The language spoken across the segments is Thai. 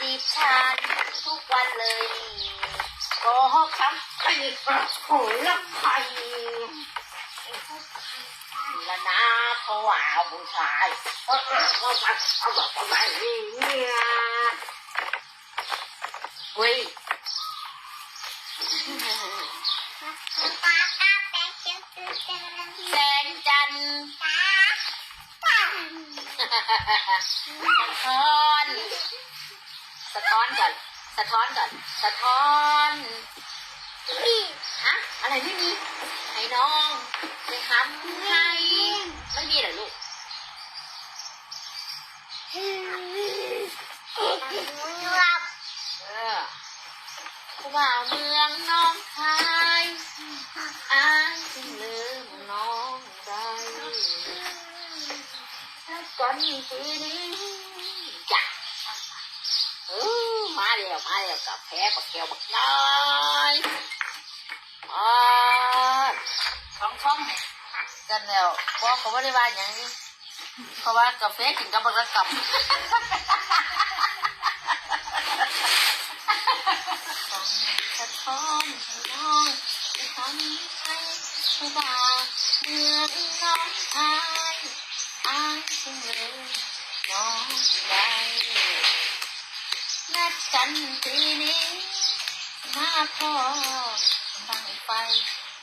ดิฉันทุกวันเลยก็ครับไอ้ระโขละไข่ละนาเพาว่าผู้ชายเอาแบบเอาแบบประมาณนี้เนี่ยเว้ยแสงจันทร์สะท้อน สะท้อนก่อน สะท้อนก่อน สะท้อนพี่ฮะอะไรไม่มีให้น้องไปทำให้ไม่มีเหรอลูกรับเออผู้บ่าวเมืองน้องคายอ้ายจึงลืมน้องได้ก่อนปีนี้ เออมาแล้วมาแล้วกาแฟบักแก้วบักน้อยอ๋อท้องท้องกันแล้วบอกเขาไม่ได้ว่าอย่างนี้เพราะว่ากาแฟกินกับบักระกับสะท้อนให้น้องไปทำให้ผู้บ่าวเมืองน้องชายอายจึงเลยน้องได้ นัดกันปีนี้ มาพอบังไฟ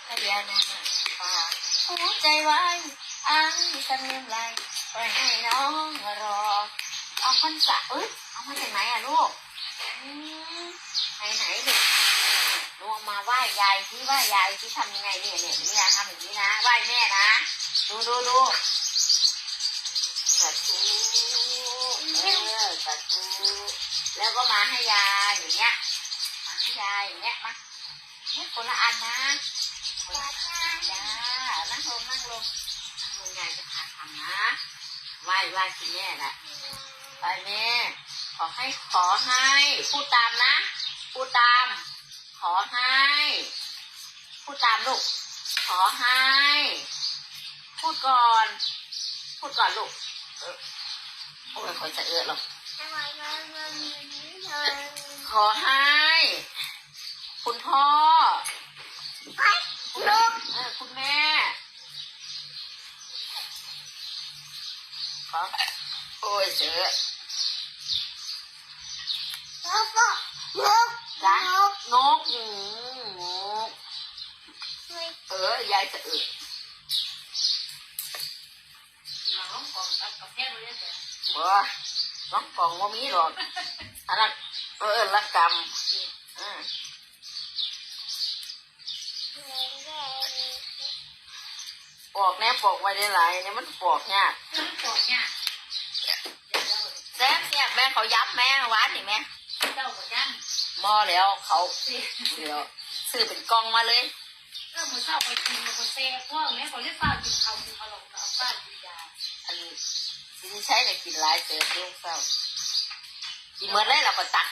พญานาฝากหัวใจไว้อายจะเลื่อมไหลปล่อยให้น้องรอ เอาพันสะเอ้ยเอามาจากไหนอะลูกไหนไหนๆลูกหนูเอามาไหว้ยายที่ไหว้ยายที่ทำยังไงเนี่ยเนี่ยเนี่ยทำอย่างนี้นะไหว้แม่นะ ดูดูดูสาธุเออสาธุ แล้วก็มาให้ยายอย่างเงี้ยมาให้ยายอย่างเงี้ยมาให้คนละอันนะคนละอันจ้านั่งลงนั่งลงนั่งลงยายจะพาทำนะไหว้ไหว้ที่แม่แหละไหว้แม่ขอให้ขอให้พูดตามนะพูดตาม ขอให้พูดตามลูกขอให้ พูดก่อน พูดก่อนลูกเออโอ้ยคอยจะเอือหรอก ขอให้ คุณพ่อไปลูกคุณแม่ ขอ โอ้ยเสือลูกลูกจ้ะนกนกเออยายจะเอือบ่ร้อ งกล่องว่ามีหรอกอันนั้นเออละกรรมอืมปอกแน่ปอกไว้ได้หลายเนี่ยมันปอกเนี่ยากแซ่บเนี่ยแม่เขาย้ำแม่หวานนี่แม่หม้อแล้วเขาเดี๋ยวซื้อเป็นกล่องมาเลยอันนี้ที่ใช้เนี่ยกิน หลายเติมเรื่องเศร้ากินเมื่อไรเราก็ตัก